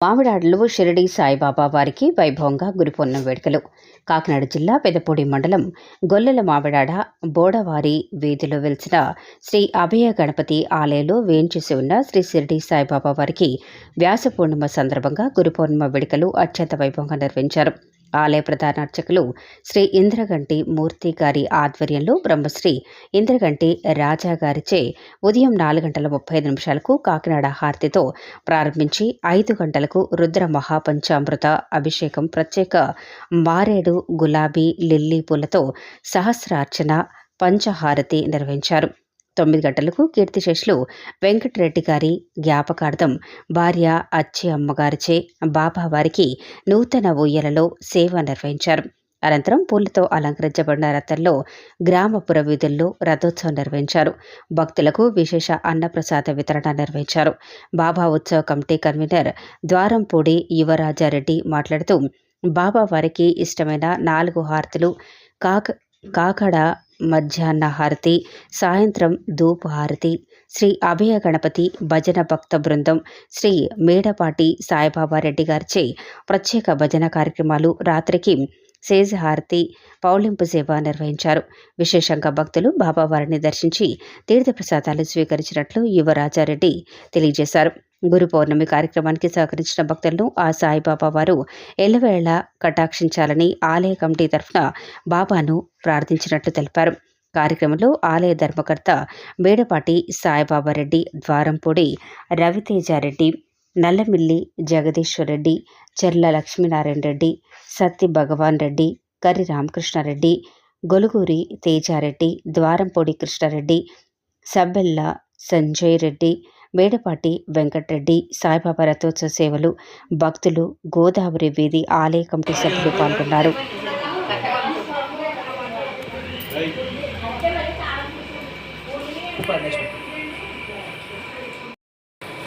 మామిడాడలు షిరిడి సాయిబాబా వారికి వైభవంగా గురుపూర్ణం వేడుకలు. కాకినాడ జిల్లా పెదపూడి మండలం గొల్లెల మామిడాడ బోడవారి వీధిలో వెలిసిన శ్రీ అభయ గణపతి ఆలయంలో వేంచేసి ఉన్న శ్రీ షిరిడి సాయిబాబా వారికి వ్యాస పూర్ణిమ సందర్భంగా గురుపూర్ణిమ వేడుకలు అత్యంత వైభవంగా నిర్వహించారు. ఆలయ ప్రధాన అర్చకులు శ్రీ ఇంద్రగంటి మూర్తి గారి ఆధ్వర్యంలో బ్రహ్మశ్రీ ఇంద్రగంటి రాజా గారిచే ఉదయం నాలుగు గంటల ముప్పై ఐదు నిమిషాలకు కాకినాడ హారతితో ప్రారంభించి ఐదు గంటలకు రుద్ర మహాపంచామృత అభిషేకం ప్రత్యేక మారేడు గులాబీ లిల్లీ పూలతో సహస్రార్చన పంచహారతి నిర్వహించారు. తొమ్మిది గంటలకు కీర్తిశేషులు వెంకటరెడ్డి గారి జ్ఞాపకార్థం భార్య అచ్చి అమ్మగారిచే బాబావారికి నూతన ఊయలలో సేవ నిర్వహించారు. అనంతరం పూలతో అలంకరించబడిన రథంలో గ్రామపుర వీధుల్లో రథోత్సవం నిర్వహించారు. భక్తులకు విశేష అన్నప్రసాద వితరణ నిర్వహించారు. బాబా ఉత్సవ కమిటీ కన్వీనర్ ద్వారంపూడి యువరాజారెడ్డి మాట్లాడుతూ బాబా వారికి ఇష్టమైన నాలుగు హారతులు కాక కాకడ మధ్యాహ్న హారతి సాయంత్రం ధూప హారతి శ్రీ అభయ గణపతి భజన భక్త బృందం శ్రీ మేడపాటి సాయిబాబా రెడ్డి గారిచే ప్రత్యేక భజన కార్యక్రమాలు రాత్రికి సేజ్ హారతి పౌలింపు సేవ నిర్వహించారు. విశేషంగా భక్తులు బాబావారిని దర్శించి తీర్థప్రసాదాలు స్వీకరించినట్లు యువరాజారెడ్డి తెలియజేశారు. గురు పౌర్ణమి కార్యక్రమానికి సహకరించిన భక్తులను ఆ సాయిబాబా వారు ఎల్లవేళ కటాక్షించాలని ఆలయ కమిటీ తరఫున బాబాను ప్రార్థించినట్లు తెలిపారు. కార్యక్రమంలో ఆలయ ధర్మకర్త బేడపాటి సాయిబాబా రెడ్డి ద్వారంపూడి రవితేజారెడ్డి నల్లమిల్లి జగదీశ్వర్ రెడ్డి చెర్ల లక్ష్మీనారాయణ రెడ్డి సత్తి భగవాన్ రెడ్డి కర్రి రామకృష్ణారెడ్డి గొలుగూరి తేజారెడ్డి ద్వారంపూడి కృష్ణారెడ్డి సబ్బెల్ల సంజయ్ రెడ్డి మేడపాటి వెంకటరెడ్డి సాయిబాబా రథోత్సవ సేవలు భక్తులు గోదావరి వీధి ఆలయ కమిటీ సభ్యులు పాల్గొన్నారు.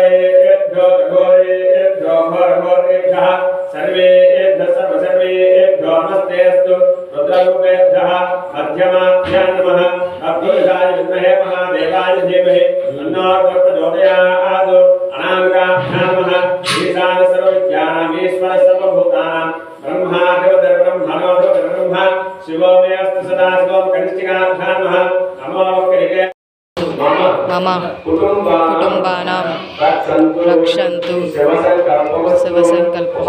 एभ्यो दघोरे एभ्यो भर्गोरेभ्यः सर्वे एभ्य सर्व सर्वे एभ्यो नमस्तेऽस्तु। रुद्ररूपेभ्यः मध्यमाभ्यः नमः अब्दुलशाय विद्महे, महादेवाय धीमहि अन्नार्गोदयादो अनामिकाभ्यः नमः ईशान सर्वविद्यानाम् ईश्वर सर्वभूतानां ब्रह्मा देवदर्ब्रह्मणो ब्रह्म शिवो मे अस्तु सदा, शिवं कनिष्ठिका। मम कुटुम्बानां रक्षन्तु। शिवसङ्कल्पः